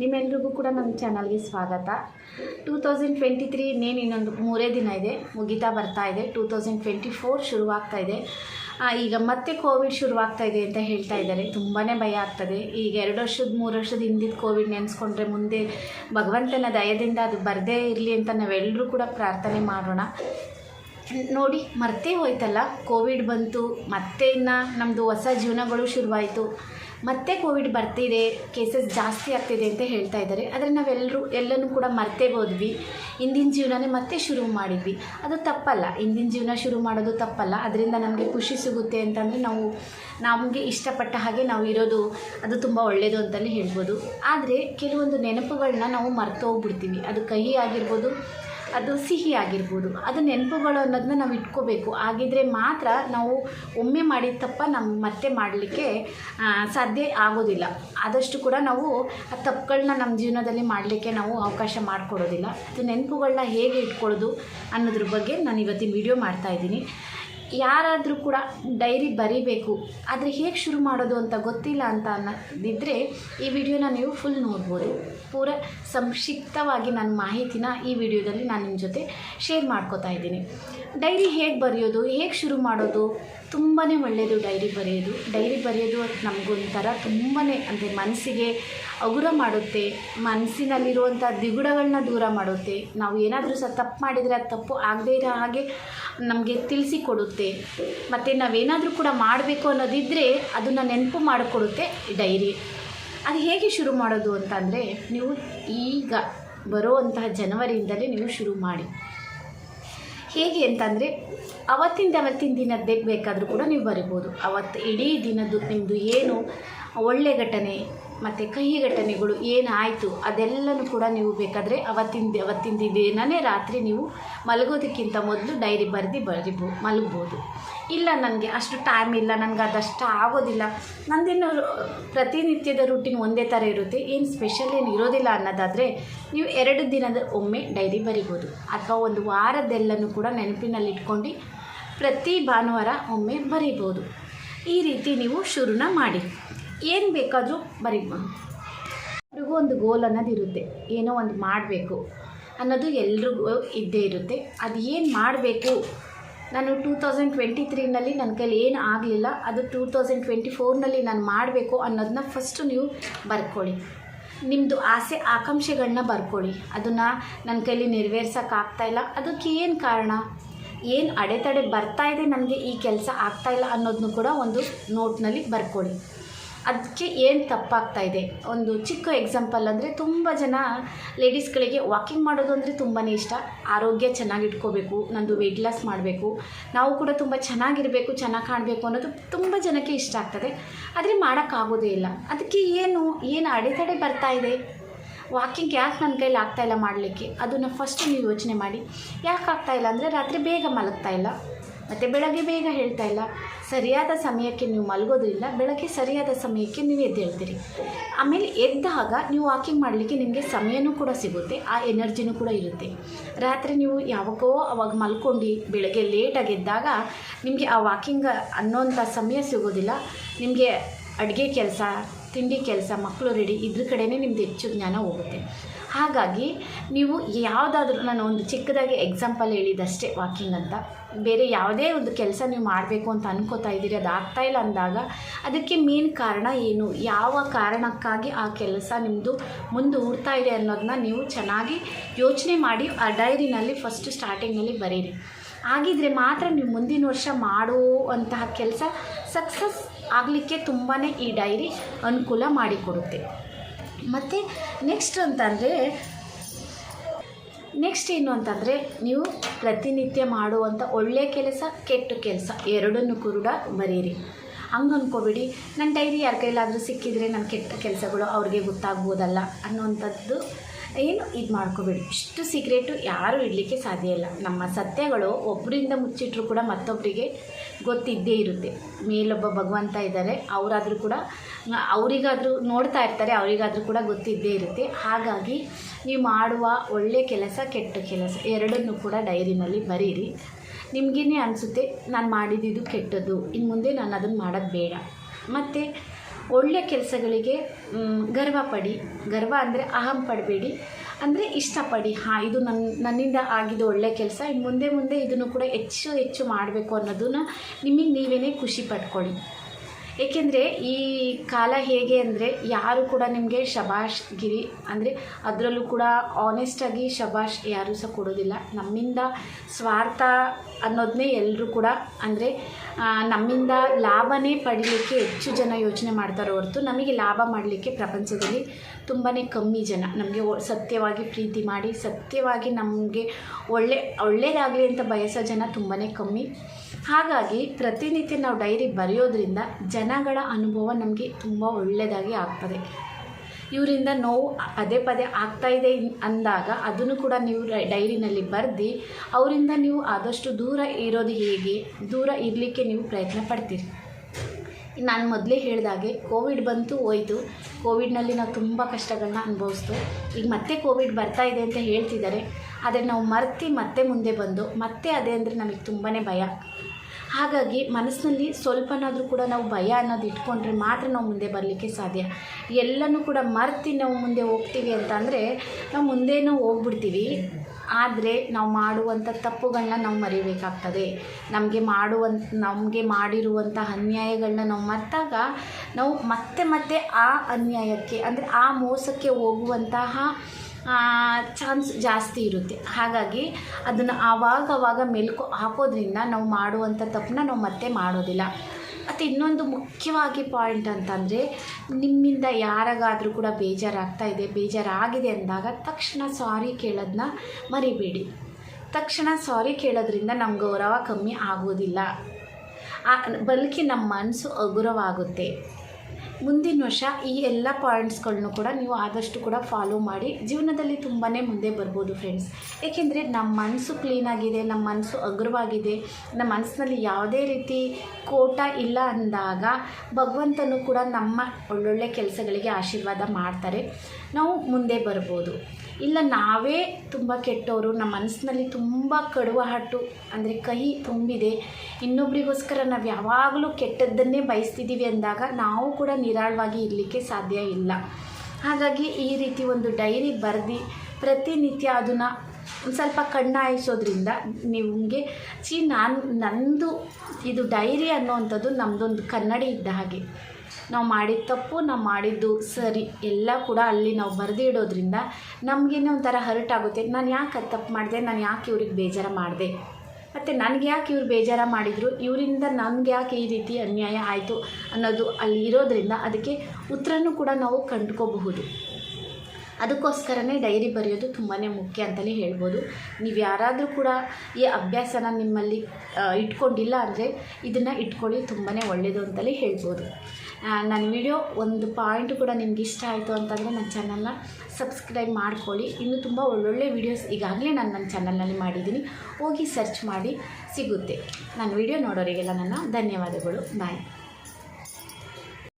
ನಿಮ್ಮೆಲ್ರಿಗೂ ಕೂಡ ನಮ್ಮ ಚಾನಲ್ಗೆ ಸ್ವಾಗತ. ಟೂ ತೌಸಂಡ್ ಟ್ವೆಂಟಿ ತ್ರೀ ಇನ್ನೇನು ಇನ್ನೊಂದು ಮೂರೇ ದಿನ ಇದೆ. ಮುಗಿತಾ ಬರ್ತಾ ಇದೆ. ಟೂ ತೌಸಂಡ್ ಟ್ವೆಂಟಿ ಫೋರ್ ಶುರುವಾಗ್ತಾ ಇದೆ. ಈಗ ಮತ್ತೆ ಕೋವಿಡ್ ಶುರುವಾಗ್ತಾ ಇದೆ ಅಂತ ಹೇಳ್ತಾ ಇದ್ದಾರೆ. ತುಂಬಾ ಭಯ ಆಗ್ತದೆ. ಈಗ ಎರಡು ವರ್ಷದ, ಮೂರು ವರ್ಷದ ಹಿಂದಿದ್ದು ಕೋವಿಡ್ ನೆನೆಸ್ಕೊಂಡ್ರೆ ಮುಂದೆ ಭಗವಂತನ ದಯದಿಂದ ಅದು ಬರದೇ ಇರಲಿ ಅಂತ ನಾವೆಲ್ಲರೂ ಕೂಡ ಪ್ರಾರ್ಥನೆ ಮಾಡೋಣ. ನೋಡಿ, ಮರ್ತೇ ಹೋಯ್ತಲ್ಲ. ಕೋವಿಡ್ ಬಂತು, ಮತ್ತೆ ಇನ್ನು ನಮ್ಮದು ಹೊಸ ಜೀವನಗಳು ಶುರುವಾಯಿತು. ಮತ್ತೆ ಕೋವಿಡ್ ಬರ್ತಿದೆ ಕೇಸಸ್ ಜಾಸ್ತಿ ಆಗ್ತಿದೆ ಅಂತ ಹೇಳ್ತಾ ಇದ್ದಾರೆ. ಆದರೆ ನಾವೆಲ್ಲರೂ ಎಲ್ಲನೂ ಕೂಡ ಮರ್ತೇ ಹೋದ್ವಿ. ಇಂದಿನ ಜೀವನನೇ ಮತ್ತೆ ಶುರು ಮಾಡಿದ್ವಿ. ಅದು ತಪ್ಪಲ್ಲ. ಇಂದಿನ ಜೀವನ ಶುರು ಮಾಡೋದು ತಪ್ಪಲ್ಲ. ಅದರಿಂದ ನಮಗೆ ಖುಷಿ ಸಿಗುತ್ತೆ ಅಂತಂದರೆ ನಾವು, ನಮಗೆ ಇಷ್ಟಪಟ್ಟ ಹಾಗೆ ನಾವು ಇರೋದು ಅದು ತುಂಬ ಒಳ್ಳೆಯದು ಅಂತಲೇ ಹೇಳ್ಬೋದು. ಆದರೆ, ಕೆಲವೊಂದು ನೆನಪುಗಳನ್ನ ನಾವು ಮರ್ತೋಗ್ಬಿಡ್ತೀವಿ ಅದು ಕಹಿ ಆಗಿರ್ಬೋದು ಅದು ಸಿಹಿ ಆಗಿರ್ಬೋದು. ಅದು ನೆನಪುಗಳು ಅನ್ನೋದನ್ನ ನಾವು ಇಟ್ಕೋಬೇಕು. ಆಗಿದ್ದರೆ ಮಾತ್ರ ನಾವು ಒಮ್ಮೆ ಮಾಡಿದ ತಪ್ಪ ನಮ್ಮ ಮತ್ತೆ ಮಾಡಲಿಕ್ಕೆ ಸಾಧ್ಯ ಆಗೋದಿಲ್ಲ. ಆದಷ್ಟು ಕೂಡ ನಾವು ಆ ತಪ್ಪುಗಳನ್ನ ನಮ್ಮ ಜೀವನದಲ್ಲಿ ಮಾಡಲಿಕ್ಕೆ ನಾವು ಅವಕಾಶ ಮಾಡಿಕೊಡೋದಿಲ್ಲ. ಅದು ನೆನಪುಗಳನ್ನ ಹೇಗೆ ಇಟ್ಕೊಳ್ಳೋದು ಅನ್ನೋದ್ರ ಬಗ್ಗೆ ನಾನು ಇವತ್ತಿನ ವಿಡಿಯೋ ಮಾಡ್ತಾ ಇದ್ದೀನಿ. ಯಾರಾದರೂ ಕೂಡ ಡೈರಿ ಬರೀಬೇಕು, ಆದರೆ ಹೇಗೆ ಶುರು ಮಾಡೋದು ಅಂತ ಗೊತ್ತಿಲ್ಲ ಅಂತ ಅನ್ನೋದಿದ್ದರೆ ಈ ವಿಡಿಯೋನ ನೀವು ಫುಲ್ ನೋಡ್ಬೋದು. ಪೂರ ಸಂಕ್ಷಿಪ್ತವಾಗಿ ನನ್ನ ಮಾಹಿತಿನ ಈ ವಿಡಿಯೋದಲ್ಲಿ ನಾನು ನಿಮ್ಮ ಜೊತೆ ಶೇರ್ ಮಾಡ್ಕೋತಾ ಇದ್ದೀನಿ. ಡೈರಿ ಹೇಗೆ ಬರೆಯೋದು, ಹೇಗೆ ಶುರು ಮಾಡೋದು ತುಂಬಾ ಒಳ್ಳೆಯದು ಡೈರಿ ಬರೆಯೋದು. ಡೈರಿ ಬರೆಯೋದು ನಮಗೊಂಥರ ತುಂಬಾ ಅಂದರೆ ಮನಸ್ಸಿಗೆ ಹಗುರ ಮಾಡುತ್ತೆ. ಮನಸ್ಸಿನಲ್ಲಿರುವಂಥ ದಿಗುಡಗಳನ್ನ ದೂರ ಮಾಡುತ್ತೆ. ನಾವು ಏನಾದರೂ ಸಹ ತಪ್ಪು ಮಾಡಿದರೆ ಅದು ತಪ್ಪು ಆಗದೇ ಇರೋ ಹಾಗೆ ನಮಗೆ ತಿಳಿಸಿಕೊಡುತ್ತೆ. ಮತ್ತು ನಾವೇನಾದರೂ ಕೂಡ ಮಾಡಬೇಕು ಅನ್ನೋದಿದ್ದರೆ ಅದನ್ನು ನೆನಪು ಮಾಡಿಕೊಡುತ್ತೆ ಡೈರಿ. ಅದು ಹೇಗೆ ಶುರು ಮಾಡೋದು ಅಂತಂದರೆ, ನೀವು ಈಗ ಬರುವಂತಹ ಜನವರಿಯಿಂದಲೇ ನೀವು ಶುರು ಮಾಡಿ. ಹೇಗೆ ಅಂತಂದರೆ, ಅವತ್ತಿಂದ ಅವತ್ತಿನ ದಿನದ್ದೇ ಬೇಕಾದರೂ ಕೂಡ ನೀವು ಬರಿಬೋದು. ಅವತ್ತು ಇಡೀ ದಿನದ್ದು ನಿಮ್ಮದು ಏನು ಒಳ್ಳೆ ಘಟನೆ ಮತ್ತು ಕಹಿ ಘಟನೆಗಳು ಏನಾಯಿತು ಅದೆಲ್ಲನೂ ಕೂಡ ನೀವು ಬೇಕಾದರೆ ಅವತ್ತಿನ ಅವತ್ತಿನ ದಿನನೇ ರಾತ್ರಿ ನೀವು ಮಲಗೋದಕ್ಕಿಂತ ಮೊದಲು ಡೈರಿ ಬರೆದು ಬರಿಬೋ, ಮಲಗ್ಬೋದು. ಇಲ್ಲ ನನಗೆ ಅಷ್ಟು ಟೈಮ್ ಇಲ್ಲ, ನನಗೆ ಅದಷ್ಟು ಆಗೋದಿಲ್ಲ. ನಂದೇನು ಪ್ರತಿನಿತ್ಯದ ರೂಟೀನ್ ಒಂದೇ ಥರ ಇರುತ್ತೆ. ಏನು ಸ್ಪೆಷಲ್ ಏನು ಇರೋದಿಲ್ಲ ಅನ್ನೋದಾದರೆ ನೀವು ಎರಡು ದಿನದ ಒಮ್ಮೆ ಡೈರಿ ಬರಿಬೋದು. ಅಥವಾ ಒಂದು ವಾರದ್ದೆಲ್ಲನೂ ಕೂಡ ನೆನಪಿನಲ್ಲಿ ಇಟ್ಕೊಂಡು ಪ್ರತಿ ಭಾನುವಾರ ಒಮ್ಮೆ ಬರಿಬೋದು. ಈ ರೀತಿ ನೀವು ಶುರುನ ಮಾಡಿ. ಏನು ಬೇಕಾದರೂ ಬರೀ ಎಲ್ರಿಗೂ ಒಂದು ಗೋಲ್ ಅನ್ನೋದು ಇರುತ್ತೆ. ಏನೋ ಒಂದು ಮಾಡಬೇಕು ಅನ್ನೋದು ಎಲ್ರಿಗೂ ಇದ್ದೇ ಇರುತ್ತೆ. ಅದು ಏನು ಮಾಡಬೇಕು? ನಾನು ಟೂ ತೌಸಂಡ್ ಟ್ವೆಂಟಿ ತ್ರೀನಲ್ಲಿ ನನ್ನ ಕೈಲಿ ಏನು ಆಗಲಿಲ್ಲ, ಅದು ಟೂ ತೌಸಂಡ್ ಟ್ವೆಂಟಿ ಫೋರ್ನಲ್ಲಿ ನಾನು ಮಾಡಬೇಕು ಅನ್ನೋದನ್ನ ಫಸ್ಟು ನೀವು ಬರ್ಕೊಳ್ಳಿ. ನಿಮ್ಮದು ಆಸೆ ಆಕಾಂಕ್ಷೆಗಳನ್ನ ಬರ್ಕೊಳ್ಳಿ. ಅದನ್ನು ನನ್ನ ಕೈಲಿ ನೆರವೇರ್ಸೋಕ್ಕಾಗ್ತಾಯಿಲ್ಲ ಅದಕ್ಕೆ ಏನು ಕಾರಣ? ಏನು ಅಡೆತಡೆ ಬರ್ತಾ ಇದೆ ನನಗೆ ಈ ಕೆಲಸ ಆಗ್ತಾಯಿಲ್ಲ ಅನ್ನೋದನ್ನು ಕೂಡ ಒಂದು ನೋಟ್ನಲ್ಲಿ ಬರ್ಕೊಳ್ಳಿ. ಅದಕ್ಕೆ ಏನು ತಪ್ಪಾಗ್ತಾ ಇದೆ? ಒಂದು ಚಿಕ್ಕ ಎಕ್ಸಾಂಪಲ್ ಅಂದರೆ ತುಂಬ ಜನ ಲೇಡೀಸ್ಗಳಿಗೆ ವಾಕಿಂಗ್ ಮಾಡೋದು ಅಂದರೆ ತುಂಬಾ ಇಷ್ಟ. ಆರೋಗ್ಯ ಚೆನ್ನಾಗಿ ಇಟ್ಕೋಬೇಕು, ನಂದು ವೆಯ್ಟ್ ಲಾಸ್ ಮಾಡಬೇಕು. ನಾವು ಕೂಡ ತುಂಬ ಚೆನ್ನಾಗಿರಬೇಕು, ಚೆನ್ನಾಗಿ ಕಾಣಬೇಕು ಅನ್ನೋದು ತುಂಬ ಜನಕ್ಕೆ ಇಷ್ಟ ಆಗ್ತದೆ. ಆದರೆ ಮಾಡೋಕ್ಕಾಗೋದೇ ಇಲ್ಲ. ಅದಕ್ಕೆ ಏನು ಏನು ಅಡೆತಡೆ ಬರ್ತಾ ಇದೆ? ವಾಕಿಂಗ್ ಯಾಕೆ ನನ್ನ ಕೈಲಿ ಆಗ್ತಾಯಿಲ್ಲ ಮಾಡಲಿಕ್ಕೆ? ಅದನ್ನು ಫಸ್ಟ್ ನೀವು ಯೋಚನೆ ಮಾಡಿ. ಯಾಕೆ ಆಗ್ತಾಯಿಲ್ಲ ಅಂದರೆ ರಾತ್ರಿ ಬೇಗ ಮಲಗ್ತಾ ಇಲ್ಲ. ಮತ್ತು ಬೆಳಗ್ಗೆ ಬೇಗ ಹೇಳ್ತಾ ಇಲ್ಲ. ಸರಿಯಾದ ಸಮಯಕ್ಕೆ ನೀವು ಮಲಗೋದ್ರಿಂದ ಬೆಳಗ್ಗೆ ಸರಿಯಾದ ಸಮಯಕ್ಕೆ ನೀವು ಎದ್ದೇಳ್ತೀರಿ ಆಮೇಲೆ ಎದ್ದಾಗ ನೀವು ವಾಕಿಂಗ್ ಮಾಡಲಿಕ್ಕೆ ನಿಮಗೆ ಸಮಯನೂ ಕೂಡ ಸಿಗುತ್ತೆ, ಆ ಎನರ್ಜಿನೂ ಕೂಡ ಇರುತ್ತೆ. ರಾತ್ರಿ ನೀವು ಯಾವಾಗೋ ಅವಾಗ ಮಲ್ಕೊಂಡು ಬೆಳಗ್ಗೆ ಲೇಟಾಗಿ ಎದ್ದಾಗ ನಿಮಗೆ ಆ ವಾಕಿಂಗ್ ಅನ್ನೋಂಥ ಸಮಯ ಸಿಗೋದಿಲ್ಲ. ನಿಮಗೆ ಅಡುಗೆ ಕೆಲಸ ತಿಂಡಿ ಕೆಲಸ ಮಕ್ಕಳು ರೆಡಿ ಇದ್ರ ಕಡೆನೇ ನಿಮ್ದು ಹೆಚ್ಚು ಜ್ಞಾನ ಹೋಗುತ್ತೆ. ಹಾಗಾಗಿ ನೀವು ಯಾವುದಾದ್ರೂ ನಾನು ಒಂದು ಚಿಕ್ಕದಾಗಿ ಎಕ್ಸಾಂಪಲ್ ಹೇಳಿದಷ್ಟೇ ವಾಕಿಂಗ್ ಅಂತ. ಬೇರೆ ಯಾವುದೇ ಒಂದು ಕೆಲಸ ನೀವು ಮಾಡಬೇಕು ಅಂತ ಅನ್ಕೋತಾ ಇದ್ದೀರಿ, ಅದು ಆಗ್ತಾ ಇಲ್ಲ ಅಂದಾಗ ಅದಕ್ಕೆ ಮೇನ್ ಕಾರಣ ಏನು? ಯಾವ ಕಾರಣಕ್ಕಾಗಿ ಆ ಕೆಲಸ ನಿಮ್ಮದು ಮುಂದೆ ಹೂಡ್ತಾ ಇದೆ ಅನ್ನೋದನ್ನ ನೀವು ಚೆನ್ನಾಗಿ ಯೋಚನೆ ಮಾಡಿ, ಆ ಡೈರಿನಲ್ಲಿ ಫಸ್ಟ್ ಸ್ಟಾರ್ಟಿಂಗಲ್ಲಿ ಬರೀರಿ. ಆಗಿದ್ರೆ ಮಾತ್ರ ನೀವು ಮುಂದಿನ ವರ್ಷ ಮಾಡುವಂತಹ ಕೆಲಸ ಸಕ್ಸಸ್ ಆಗಲಿಕ್ಕೆ ತುಂಬಾ ಈ ಡೈರಿ ಅನುಕೂಲ ಮಾಡಿಕೊಡುತ್ತೆ. ಮತ್ತು ನೆಕ್ಸ್ಟ್ ಅಂತಂದರೆ ನೆಕ್ಸ್ಟ್ ಏನು ಅಂತಂದರೆ, ನೀವು ಪ್ರತಿನಿತ್ಯ ಮಾಡುವಂಥ ಒಳ್ಳೆಯ ಕೆಲಸ, ಕೆಟ್ಟ ಕೆಲಸ ಎರಡನ್ನೂ ಕೂಡ ಬರೀರಿ. ಹಂಗೆ ಅಂದ್ಕೋಬೇಡಿ ನನ್ನ ಡೈರಿ ಯಾರ ಕೈಲಾದರೂ ಸಿಕ್ಕಿದರೆ ನನ್ನ ಕೆಟ್ಟ ಕೆಲಸಗಳು ಅವ್ರಿಗೆ ಗೊತ್ತಾಗ್ಬೋದಲ್ಲ ಅನ್ನೋವಂಥದ್ದು ಏನು ಇದು ಮಾಡ್ಕೋಬೇಡಿ. ಇಷ್ಟು ಸೀಕ್ರೆಟು ಯಾರೂ ಇಡಲಿಕ್ಕೆ ಸಾಧ್ಯ ಇಲ್ಲ. ನಮ್ಮ ಸತ್ಯಗಳು ಒಬ್ಬರಿಂದ ಮುಚ್ಚಿಟ್ರೂ ಕೂಡ ಮತ್ತೊಬ್ಬರಿಗೆ ಗೊತ್ತಿದ್ದೇ ಇರುತ್ತೆ. ಮೇಲೊಬ್ಬ ಭಗವಂತ ಇದ್ದಾರೆ ಅವರಾದರೂ ಕೂಡ, ಅವರಿಗಾದರೂ ನೋಡ್ತಾ ಇರ್ತಾರೆ, ಅವರಿಗಾದರೂ ಕೂಡ ಗೊತ್ತಿದ್ದೇ ಇರುತ್ತೆ. ಹಾಗಾಗಿ ನೀವು ಮಾಡುವ ಒಳ್ಳೆಯ ಕೆಲಸ, ಕೆಟ್ಟ ಕೆಲಸ, ಎರಡನ್ನೂ ಕೂಡ ಡೈರಿನಲ್ಲಿ ಬರೀರಿ. ನಿಮಗೇನೆ ಅನಿಸುತ್ತೆ, ನಾನು ಮಾಡಿದ್ದು ಕೆಟ್ಟದ್ದು ಇನ್ನು ಮುಂದೆ ನಾನು ಅದನ್ನು ಮಾಡೋದು ಬೇಡ. ಮತ್ತು ಒಳ್ಳೆಯ ಕೆಲಸಗಳಿಗೆ ಗರ್ವ ಪಡಿ. ಗರ್ವ ಅಂದರೆ ಅಹಂ ಪಡಬೇಡಿ. ಅಂದರೆ ಇಷ್ಟಪಡಿ. ಹಾಂ, ಇದು ನನ್ನ ನನ್ನಿಂದ ಆಗಿದ್ದು ಒಳ್ಳೆಯ ಕೆಲಸ. ಇನ್ನು ಮುಂದೆ ಮುಂದೆ ಇದನ್ನು ಕೂಡ ಹೆಚ್ಚು ಹೆಚ್ಚು ಮಾಡಬೇಕು ಅನ್ನೋದನ್ನು ನಿಮಗೆ ನೀವೇ ಖುಷಿ ಪಡ್ಕೊಳ್ಳಿ ಏಕೆಂದರೆ ಈ ಕಾಲ ಹೇಗೆ ಅಂದರೆ ಯಾರು ಕೂಡ ನಿಮಗೆ ಶಬಾಷ್ ಗಿರಿ ಅಂದರೆ ಅದರಲ್ಲೂ ಕೂಡ ಆನೆಸ್ಟಾಗಿ ಶಬಾಷ್ ಯಾರೂ ಸಹ ಕೊಡೋದಿಲ್ಲ. ನಮ್ಮಿಂದ ಸ್ವಾರ್ಥ ಅನ್ನೋದನ್ನೇ ಎಲ್ಲರೂ ಕೂಡ ಅಂದರೆ ನಮ್ಮಿಂದ ಲಾಭನೇ ಪಡೀಲಿಕ್ಕೆ ಹೆಚ್ಚು ಜನ ಯೋಚನೆ ಮಾಡ್ತಾರೆ ಹೊರತು ನಮಗೆ ಲಾಭ ಮಾಡಲಿಕ್ಕೆ ಪ್ರಪಂಚದಲ್ಲಿ ತುಂಬಾ ಕಮ್ಮಿ ಜನ. ನಮಗೆ ಸತ್ಯವಾಗಿ ಪ್ರೀತಿ ಮಾಡಿ, ಸತ್ಯವಾಗಿ ನಮಗೆ ಒಳ್ಳೆ ಒಳ್ಳೆಯದಾಗಲಿ ಅಂತ ಬಯಸೋ ಜನ ತುಂಬಾ ಕಮ್ಮಿ. ಹಾಗಾಗಿ ಪ್ರತಿನಿತ್ಯ ನಾವು ಡೈರಿ ಬರೆಯೋದ್ರಿಂದ ಜನಗಳ ಅನುಭವ ನಮಗೆ ತುಂಬ ಒಳ್ಳೆಯದಾಗಿ ಆಗ್ತದೆ. ಇವರಿಂದ ನೋವು ಪದೇ ಪದೇ ಇದೆ ಅಂದಾಗ ಅದನ್ನು ಕೂಡ ನೀವು ಡೈರಿನಲ್ಲಿ ಬರೆದು, ಅವರಿಂದ ನೀವು ಆದಷ್ಟು ದೂರ ಇರೋದು ಹೇಗೆ? ದೂರ ಇರಲಿಕ್ಕೆ ನೀವು ಪ್ರಯತ್ನ ಪಡ್ತೀರಿ. ನಾನು ಮೊದಲೇ ಹೇಳಿದಾಗೆ ಕೋವಿಡ್ ಬಂತು, ಹೋಯ್ತು. ಕೋವಿಡ್ನಲ್ಲಿ ನಾವು ತುಂಬ ಕಷ್ಟಗಳನ್ನ ಅನುಭವಿಸ್ತು. ಈಗ ಮತ್ತೆ ಕೋವಿಡ್ ಬರ್ತಾ ಇದೆ ಅಂತ ಹೇಳ್ತಿದ್ದಾರೆ. ಆದರೆ ನಾವು ಮರ್ತಿ ಮತ್ತೆ ಮುಂದೆ ಬಂದು, ಮತ್ತೆ ಅದೇ ಅಂದರೆ ನಮಗೆ ತುಂಬಾ ಭಯ. ಹಾಗಾಗಿ ಮನಸ್ಸಿನಲ್ಲಿ ಸ್ವಲ್ಪನಾದರೂ ಕೂಡ ನಾವು ಭಯ ಅನ್ನೋದು ಇಟ್ಕೊಂಡ್ರೆ ಮಾತ್ರ ನಾವು ಮುಂದೆ ಬರಲಿಕ್ಕೆ ಸಾಧ್ಯ. ಎಲ್ಲನೂ ಕೂಡ ಮರ್ತಿ ನಾವು ಮುಂದೆ ಹೋಗ್ತೀವಿ ಅಂತ ಅಂದರೆ ನಾವು ಮುಂದೇನೂ ಹೋಗ್ಬಿಡ್ತೀವಿ. ಆದರೆ ನಾವು ಮಾಡುವಂಥ ತಪ್ಪುಗಳನ್ನ ನಾವು ಮರಿಬೇಕಾಗ್ತದೆ. ನಮಗೆ ಮಾಡುವಂಥ ನಮಗೆ ಮಾಡಿರುವಂಥ ಅನ್ಯಾಯಗಳನ್ನ ನಾವು ಮರೆತಾಗ ನಾವು ಮತ್ತೆ ಮತ್ತೆ ಆ ಅನ್ಯಾಯಕ್ಕೆ, ಅಂದರೆ ಆ ಮೋಸಕ್ಕೆ ಹೋಗುವಂತಹ ಚಾನ್ಸ್ ಜಾಸ್ತಿ ಇರುತ್ತೆ. ಹಾಗಾಗಿ ಅದನ್ನು ಆವಾಗ ಆವಾಗ ಮೆಲುಕು ಹಾಕೋದ್ರಿಂದ ನಾವು ಮಾಡುವಂಥ ತಪ್ಪನ್ನ ನಾವು ಮತ್ತೆ ಮಾಡೋದಿಲ್ಲ. ಮತ್ತು ಇನ್ನೊಂದು ಮುಖ್ಯವಾಗಿ ಪಾಯಿಂಟ್ ಅಂತಂದರೆ ನಿಮ್ಮಿಂದ ಯಾರಿಗಾದರೂ ಕೂಡ ಬೇಜಾರಾಗ್ತಾ ಇದೆ, ಬೇಜಾರಾಗಿದೆ ಅಂದಾಗ ತಕ್ಷಣ ಸಾರಿ ಕೇಳೋದನ್ನ ಮರಿಬೇಡಿ. ತಕ್ಷಣ ಸಾರಿ ಕೇಳೋದ್ರಿಂದ ನಮ್ಮ ಗೌರವ ಕಮ್ಮಿ ಆಗೋದಿಲ್ಲ. ಬಲ್ಕಿ ನಮ್ಮ ಮನಸ್ಸು ಹಗುರವಾಗುತ್ತೆ. ಮುಂದಿನ ವರ್ಷ ಈ ಎಲ್ಲ ಪಾಯಿಂಟ್ಸ್ಗಳನ್ನು ಕೂಡ ನೀವು ಆದಷ್ಟು ಕೂಡ ಫಾಲೋ ಮಾಡಿ ಜೀವನದಲ್ಲಿ ತುಂಬಾ ಮುಂದೆ ಬರ್ಬೋದು ಫ್ರೆಂಡ್ಸ್ ಏಕೆಂದರೆ ನಮ್ಮ ಮನಸ್ಸು ಕ್ಲೀನಾಗಿದೆ ನಮ್ಮ ಮನಸ್ಸು ಅಗ್ರವಾಗಿದೆ ನಮ್ಮ ಮನಸ್ಸಿನಲ್ಲಿ ಯಾವುದೇ ರೀತಿ ಕೋಟ ಇಲ್ಲ ಅಂದಾಗ ಭಗವಂತನು ಕೂಡ ನಮ್ಮ ಒಳ್ಳೊಳ್ಳೆ ಕೆಲಸಗಳಿಗೆ ಆಶೀರ್ವಾದ ಮಾಡ್ತಾರೆ. ನಾವು ಮುಂದೆ ಬರ್ಬೋದು. ಇಲ್ಲ, ನಾವೇ ತುಂಬ ಕೆಟ್ಟವರು ನಮ್ಮ ಮನಸ್ಸಿನಲ್ಲಿ ತುಂಬ ಕಡುವ ಹಟ್ಟು ಅಂದರೆ ಕಹಿ ತುಂಬಿದೆ. ಇನ್ನೊಬ್ರಿಗೋಸ್ಕರ ನಾವು ಯಾವಾಗಲೂ ಕೆಟ್ಟದ್ದನ್ನೇ ಬಯಸ್ತಿದ್ದೀವಿ ಅಂದಾಗ ನಾವು ಕೂಡ ನಿರಾಳವಾಗಿ ಇರಲಿಕ್ಕೆ ಸಾಧ್ಯ ಇಲ್ಲ. ಹಾಗಾಗಿ ಈ ರೀತಿ ಒಂದು ಡೈರಿ ಬರೆದು, ಪ್ರತಿನಿತ್ಯ ಅದನ್ನು ಒಂದು ಸ್ವಲ್ಪ ಕಣ್ಣಾಯಿಸೋದ್ರಿಂದ ನಿಮಗೆ ಚಿ ನಾನು, ನಂದು ಇದು ಡೈರಿ ಅನ್ನೋವಂಥದ್ದು ನಮ್ಮದೊಂದು ಕನ್ನಡಿ ಇದ್ದ ಹಾಗೆ. ನಾವು ಮಾಡಿದ ತಪ್ಪು, ನಾವು ಮಾಡಿದ್ದು ಸರಿ, ಎಲ್ಲ ಕೂಡ ಅಲ್ಲಿ ನಾವು ಬರೆದಿಡೋದ್ರಿಂದ ನಮಗೇನೆ ಒಂಥರ ಹರ್ಟ್ ಆಗುತ್ತೆ. ನಾನು ಯಾಕೆ ಅದು ತಪ್ಪು ಮಾಡಿದೆ? ನಾನು ಯಾಕೆ ಇವ್ರಿಗೆ ಬೇಜಾರು ಮಾಡಿದೆ? ಮತ್ತು ನನಗೆ ಯಾಕೆ ಇವ್ರು ಬೇಜಾರ ಮಾಡಿದರು? ಇವರಿಂದ ನನಗೆ ಯಾಕೆ ಈ ರೀತಿ ಅನ್ಯಾಯ ಆಯಿತು ಅನ್ನೋದು ಅಲ್ಲಿ ಇರೋದ್ರಿಂದ ಅದಕ್ಕೆ ಉತ್ತರನೂ ಕೂಡ ನಾವು ಕಂಡ್ಕೋಬಹುದು. ಅದಕ್ಕೋಸ್ಕರನೇ ಡೈರಿ ಬರೆಯೋದು ತುಂಬಾ ಮುಖ್ಯ ಅಂತಲೇ ಹೇಳ್ಬೋದು. ನೀವು ಯಾರಾದರೂ ಕೂಡ ಈ ಅಭ್ಯಾಸನ ನಿಮ್ಮಲ್ಲಿ ಇಟ್ಕೊಂಡಿಲ್ಲ ಅಂದರೆ ಇದನ್ನು ಇಟ್ಕೊಳ್ಳಿ ತುಂಬಾ ಒಳ್ಳೆಯದು ಅಂತಲೇ ಹೇಳ್ಬೋದು. ನನ್ನ ವಿಡಿಯೋ ಒಂದು ಪಾಯಿಂಟ್ ಕೂಡ ನಿಮ್ಗೆ ಇಷ್ಟ ಆಯಿತು ಅಂತಂದರೆ ನನ್ನ ಚಾನಲ್ನ ಸಬ್ಸ್ಕ್ರೈಬ್ ಮಾಡ್ಕೊಳ್ಳಿ. ಇನ್ನು ತುಂಬ ಒಳ್ಳೊಳ್ಳೆ ವೀಡಿಯೋಸ್ ಈಗಾಗಲೇ ನಾನು ನನ್ನ ಚಾನಲ್ನಲ್ಲಿ ಮಾಡಿದ್ದೀನಿ. ಹೋಗಿ ಸರ್ಚ್ ಮಾಡಿ ಸಿಗುತ್ತೆ. ನನ್ನ ವಿಡಿಯೋ ನೋಡೋರಿಗೆಲ್ಲ ನನ್ನ ಧನ್ಯವಾದಗಳು. ಬಾಯ್.